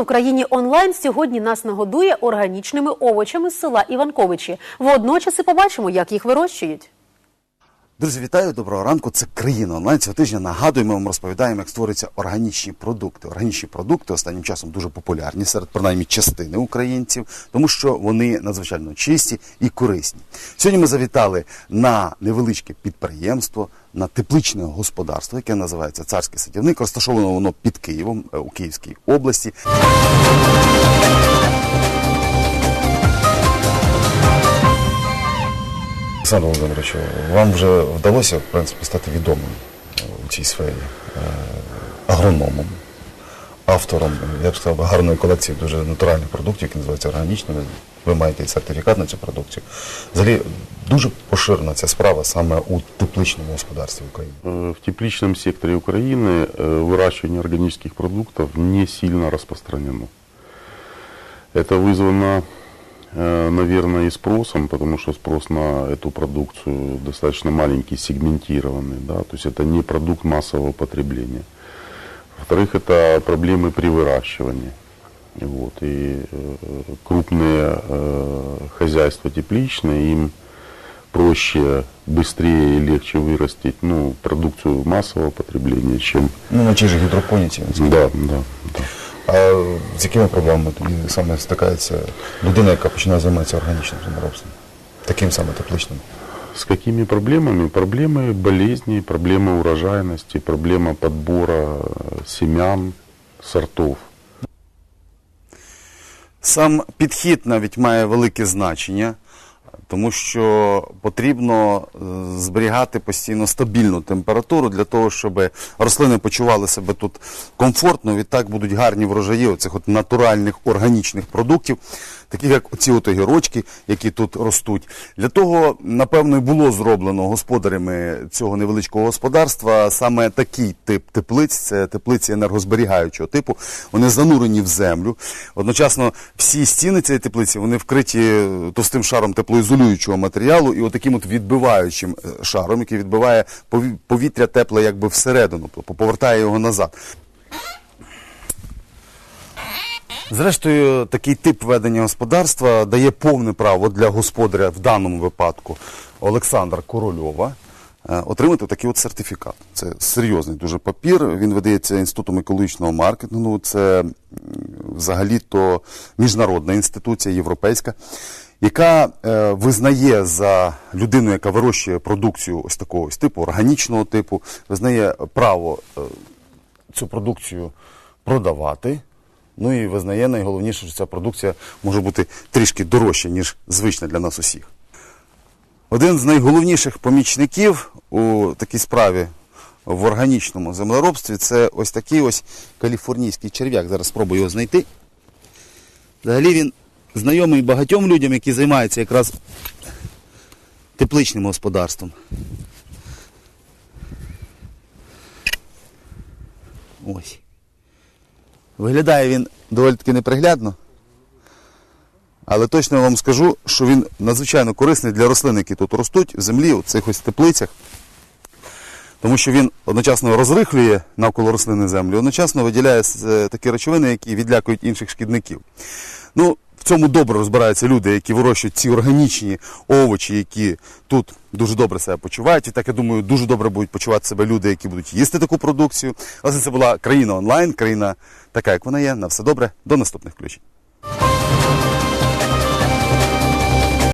В країні онлайн сьогодні нас нагодує органічними овочами з села Іванковичі. Водночас і побачимо, як їх вирощують. Друзі, вітаю, доброго ранку. Це країна онлайн. Цього тижня нагадуємо, вам розповідаємо, як створюються органічні продукти. Органічні продукти останнім часом дуже популярні серед принаймні частини українців, тому що вони надзвичайно чисті і корисні. Сьогодні ми завітали на невеличке підприємство, на тепличне господарство, яке називається Царський садівник. Розташовано воно під Києвом е, у Київській області. Олександр Володимирович, вам вже вдалося в принципі стати відомим е, у цій сфері е, агрономом, автором, я б сказав, гарної колекції дуже натуральних продуктів, які називаються органічними. Ви маєте і сертифікат на цю продукцію. Взагалі дуже поширена ця справа саме у тепличному господарстві України. Э, В тепличном секторе Украины э, выращивание органических продуктов не сильно распространено. Это вызвано, э, наверное, и спросом, потому что спрос на эту продукцию достаточно маленький, сегментированный. Да? То есть это не продукт массового потребления. Во-вторых, это проблемы при выращивании. Вот. И э, крупные э, хозяйства тепличные, им проще, быстрее и легче вырастить ну, продукцию массового потребления, чем... Ну, на тій же гідропоніці. Да, да, да. А з якими проблемами тоді саме стикається людина, яка починає займатися органічним землеробством? Таким саме тепличним. С какими проблемами? Проблемы болезней, проблемы урожайности, проблема подбора э, семян, сортов. Сам підхід навіть має велике значення, тому що потрібно е, зберігати постійно стабільну температуру для того, щоб рослини почували себе тут комфортно. Відтак будуть гарні врожаї оцих от натуральних органічних продуктів, таких як оці от огірочки, які тут ростуть. Для того, напевно, і було зроблено господарями цього невеличкого господарства саме такий тип теплиць. Це теплиці енергозберігаючого типу. Вони занурені в землю. Одночасно всі стіни цієї теплиці вони вкриті товстим шаром теплоізолюючого матеріалу і отаким от відбиваючим е, шаром, який відбиває пові- повітря тепле якби всередину, повертає його назад. Зрештою, такий тип ведення господарства дає повне право для господаря в даному випадку Олександра Корольова е, отримати такий от сертифікат. Це серйозний дуже папір. Він видається інститутом екологічного маркетингу. Це взагалі-то міжнародна інституція європейська, яка е, визнає за людину, яка вирощує продукцію ось такого ось типу, органічного типу, визнає право е, цю продукцію продавати. Ну і визнає найголовніше, що ця продукція може бути трішки дорожча, ніж звична для нас усіх. Один з найголовніших помічників у такій справі в органічному землеробстві це ось такий ось каліфорнійський черв'як. Зараз спробую його знайти. Взагалі він знайомий багатьом людям, які займаються якраз тепличним господарством. Ось. Виглядає він доволі таки неприглядно. Але точно вам скажу, що він надзвичайно корисний для рослин, які тут ростуть в землі, у цих ось теплицях. Тому що він одночасно розрихлює навколо рослини землю, одночасно виділяє е, такі речовини, які відлякують інших шкідників. Ну, в цьому добре розбираються люди, які вирощують ці органічні овочі, які тут дуже добре себе почувають. І так я думаю, дуже добре будуть почувати себе люди, які будуть їсти таку продукцію. Власне, це була країна онлайн, країна така, як вона є. На все добре. До наступних включень.